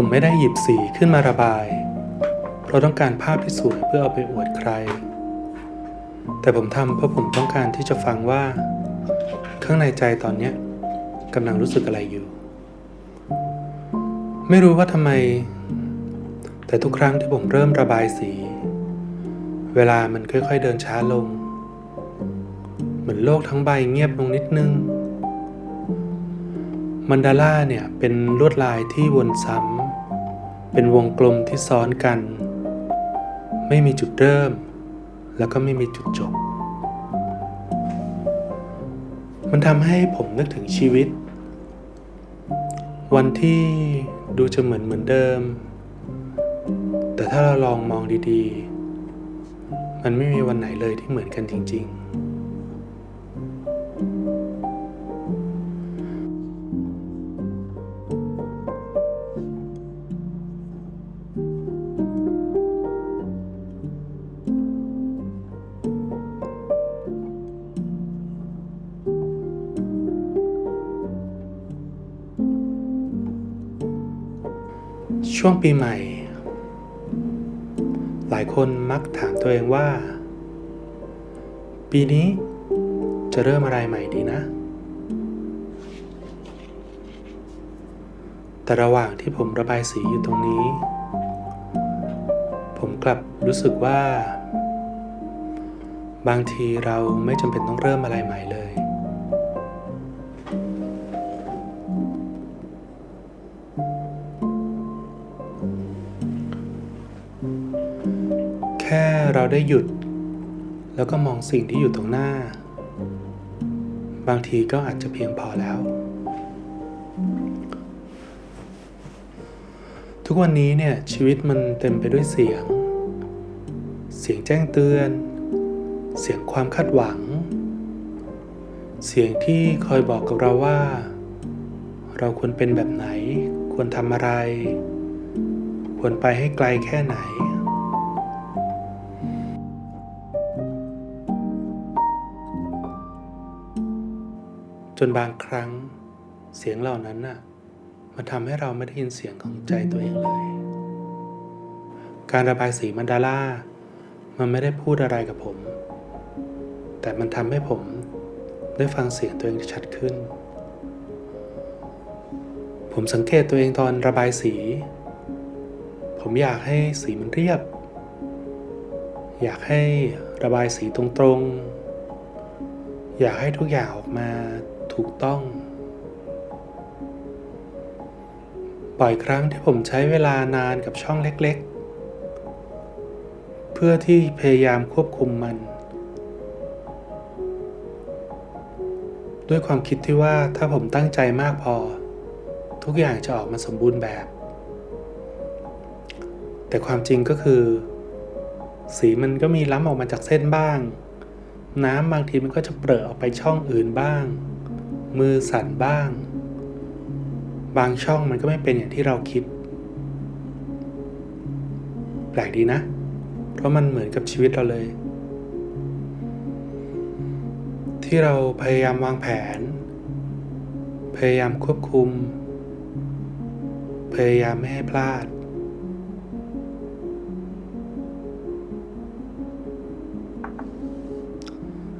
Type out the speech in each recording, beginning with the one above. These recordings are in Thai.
ผมไม่ได้หยิบสีขึ้นมาระบาย เพราะต้องการภาพที่สวยเพื่อเอาไปอวดใคร แต่ผมทำเพราะผมต้องการที่จะฟังว่า ข้างในใจตอนเนี้ยกำลังรู้สึกอะไรอยู่ ไม่รู้ว่าทำไม แต่ทุกครั้งที่ผมเริ่มระบายสี เวลามันค่อยๆเดินช้าลง เหมือนโลกทั้งใบเงียบลงนิดนึงมันดาล่าเนี่ยเป็นลวดลายที่วนซ้ำ เป็นวงกลมที่ซ้อนกัน ไม่มีจุดเริ่ม แล้วก็ไม่มีจุดจบ มันทำให้ผมนึกถึงชีวิต วันที่ดูจะเหมือนเหมือนเดิม แต่ถ้าเราลองมองดีๆ มันไม่มีวันไหนเลยที่เหมือนกันจริง ๆ ช่วงปีใหม่ หลายคนมักถามตัวเองว่า ปีนี้จะเริ่มอะไรใหม่ดีนะ แต่ระหว่างที่ผมระบายสีอยู่ตรงนี้ ผมกลับรู้สึกว่า บางทีเราไม่จำเป็นต้องเริ่มอะไรใหม่เลย ค่เราได้หยุด แล้วก็มองสิ่งที่อยู่ตรงหน้า บางทีก็อาจจะเพียงพอแล้ว ทุกวันนี้เนี่ยชีวิตมันเต็มไปด้วยเสียง เสียงแจ้งเตือน เสียงความคาดหวัง เสียงที่คอยบอกกับเราว่า เราควรเป็นแบบไหน ควรทำอะไร ควรไปให้ไกลแค่ไหน จนบางครั้งเสียงเหล่านั้นน่ะมันทำให้เราไม่ได้ยินเสียงของใจตัวเองเลย การระบายสีมันดาล่ามันไม่ได้พูดอะไรกับผม แต่มันทำให้ผมได้ฟังเสียงตัวเองชัดขึ้น ผมสังเกตตัวเองตอนระบายสี ผมอยากให้สีมันเรียบ อยากให้ระบายสีตรงๆ อยากให้ทุกอย่างออกมา ถูกต้อง บ่อยครั้งที่ผมใช้เวลานานกับช่องเล็กๆ เพื่อที่พยายามควบคุมมัน ด้วยความคิดที่ว่าถ้าผมตั้งใจมากพอ ทุกอย่างจะออกมาสมบูรณ์แบบ แต่ความจริงก็คือ สีมันก็มีล้ำออกมาจากเส้นบ้างน้ำบางทีมันก็จะเปรอะออกไปช่องอื่นบ้าง มือสั่นบ้าง บางช่องมันก็ไม่เป็นอย่างที่เราคิด แปลกดีนะ เพราะมันเหมือนกับชีวิตเราเลย ที่เราพยายามวางแผน พยายามควบคุม พยายามไม่ให้พลาด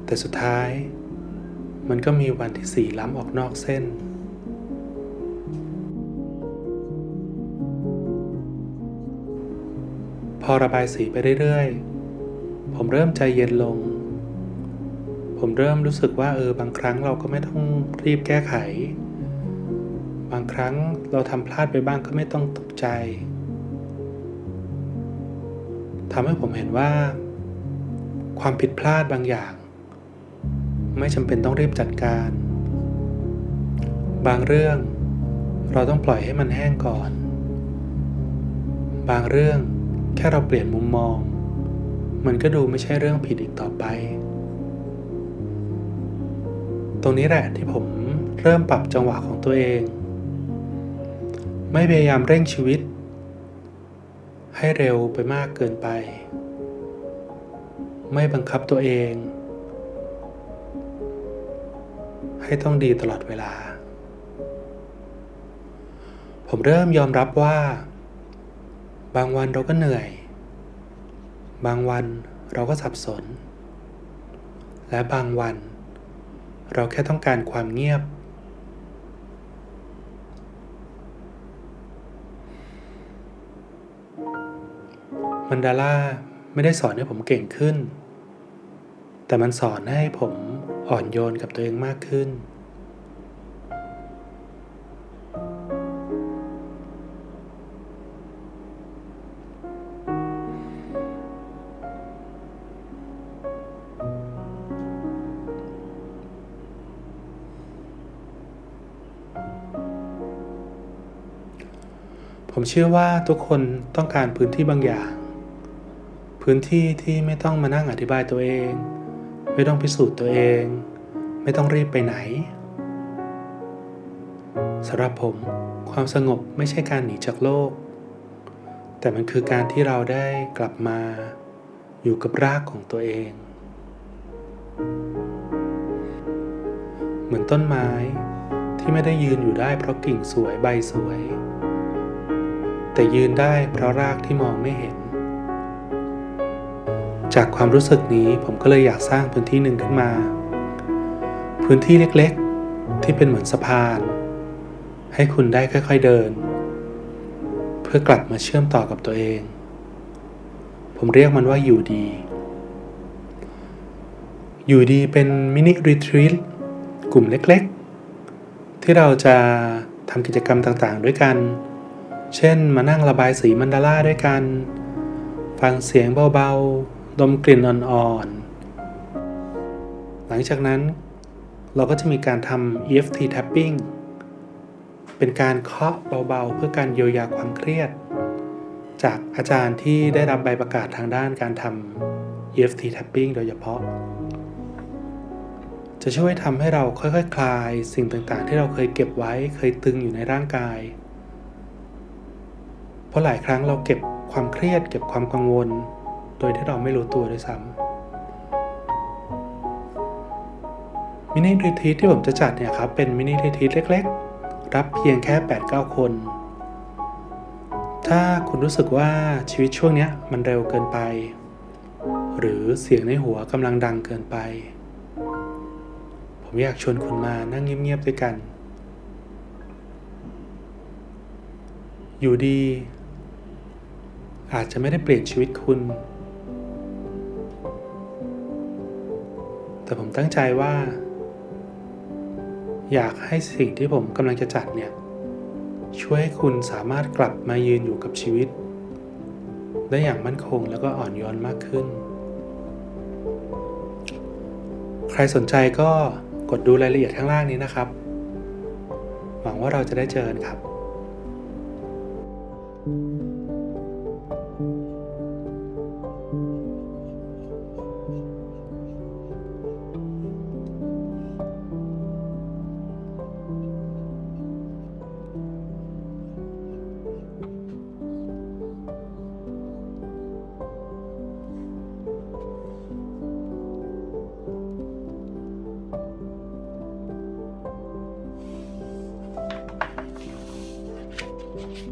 แต่สุดท้าย มันก็มีวันที่สีล้ำออกนอกเส้น พอระบายสีไปเรื่อยๆ ผมเริ่มใจเย็นลง ผมเริ่มรู้สึกว่าเออบางครั้งเราก็ไม่ต้องรีบแก้ไข บางครั้งเราทำพลาดไปบ้างก็ไม่ต้องตกใจทำให้ผมเห็นว่า ความผิดพลาดบางอย่าง ไม่จำเป็นต้องรีบจัดการ บางเรื่องเราต้องปล่อยให้มันแห้งก่อน บางเรื่องแค่เราเปลี่ยนมุมมอง มันก็ดูไม่ใช่เรื่องผิดอีกต่อไป ตรงนี้แหละที่ผมเริ่มปรับจังหวะของตัวเอง ไม่พยายามเร่งชีวิต ให้เร็วไปมากเกินไป ไม่บังคับตัวเอง ให้ต้องดีตลอดเวลา ผมเริ่มยอมรับว่า บางวันเราก็เหนื่อย บางวันเราก็สับสน และบางวัน เราแค่ต้องการความเงียบ มันดาล่าไม่ได้สอนให้ผมเก่งขึ้น แต่มันสอนให้ผม อ่อนโยนกับตัวเองมากขึ้น ผมเชื่อว่าทุกคนต้องการพื้นที่บางอย่าง พื้นที่ที่ไม่ต้องมานั่งอธิบายตัวเอง ไม่ต้องพิสูจน์ตัวเอง ไม่ต้องรีบไปไหนสำหรับผมความสงบไม่ใช่การหนีจากโลก แต่มันคือการที่เราได้กลับมาอยู่กับรากของตัวเอง เหมือนต้นไม้ที่ไม่ได้ยืนอยู่ได้เพราะกิ่งสวยใบสวย แต่ยืนได้เพราะรากที่มองไม่เห็น จากความรู้สึกนี้ผมก็เลยอยากสร้างพื้นที่หนึ่งขึ้นมา พื้นที่เล็กๆ ที่เป็นเหมือนสะพาน ให้คุณได้ค่อยๆเดิน เพื่อกลับมาเชื่อมต่อกับตัวเอง ผมเรียกมันว่าอยู่ดี อยู่ดีเป็นมินิรีทรีตกลุ่มเล็กๆ ที่เราจะทำกิจกรรมต่างๆ ด้วยกัน เช่น มานั่งระบายสีมันดาล่าด้วยกัน ฟังเสียงเบาๆ ดมกลิ่นอ่อนๆ หลังจากนั้นเราก็จะมีการทำ EFT tapping เป็นการเคาะเบาๆ เพื่อการเยียวยาความเครียด จากอาจารย์ที่ได้รับใบประกาศทางด้านการทำ EFT tapping โดยเฉพาะ จะช่วยทำให้เราค่อยๆคคลายสิ่งต่างๆ ที่เราเคยเก็บไว้เคยตึงอยู่ในร่างกาย เพราะหลายครั้งเราเก็บความเครียด เก็บความกังวล โดยที่เราไม่รู้ตัวด้วยซ้ำมินิรีทีทที่ผมจะจัดเนี่ยครับ เป็นมินิรีทีทเล็กๆ รับเพียงแค่ 8-9 คน ถ้าคุณรู้สึกว่าชีวิตช่วงนี้มันเร็วเกินไป หรือเสียงในหัวกำลังดังเกินไป ผมอยากชวนคุณมานั่งเงียบๆด้วยกัน อยู่ดีอาจจะไม่ได้เปลี่ยนชีวิตคุณ แต่ผมตั้งใจว่า อยากให้สิ่งที่ผมกำลังจะจัดเนี่ย ช่วยให้คุณสามารถกลับมายืนอยู่กับชีวิต ได้อย่างมั่นคงแล้วก็อ่อนโยนมากขึ้น ใครสนใจก็กดดูรายละเอียดข้างล่างนี้นะครับ หวังว่าเราจะได้เจอกันครับค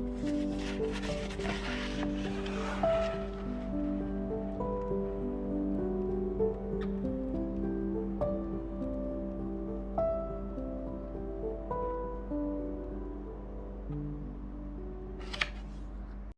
Thank you.